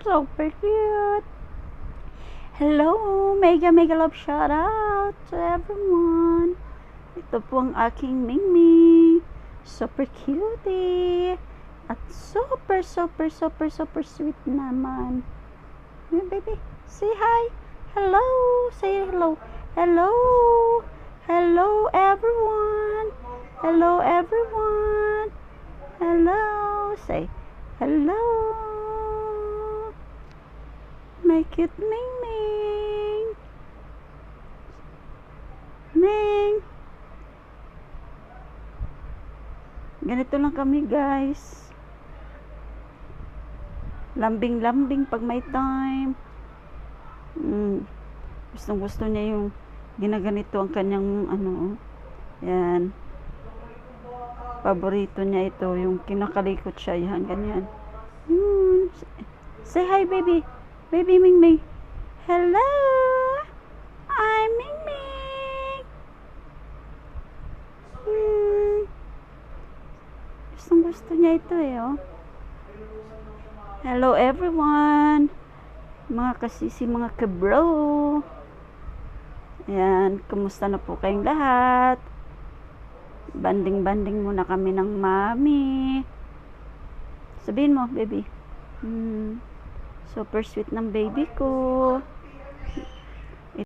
Super cute. Hello, mega mega love shout out to everyone. Ito po ang aking Mingming. Super cutie. At super, super, super, super sweet naman. Hey, baby, say hi. Hello. Say hello. Hello. Hello, everyone. Hello, everyone. Hello. Say hello. My cute Ming Ming. Ming. Ganito lang kami, guys. Lambing-lambing pag may time. Mm. Gustong gusto niya yung ginaganito ang kanyang ano. Yan. Paborito niya ito. Yung kinakalikot siya. Yan, ganyan. Hmm. Say hi, baby. Baby Ming Ming. Hello. I'm Ming Ming. Hmm. Gustong gusto niya ito eh, oh. Hello everyone. Mga kasisi, mga kabro. Ayan, kumusta na po kayong lahat? Banding-banding muna kami ng mami. Sabihin mo, baby. Hmm, super sweet ng baby ko.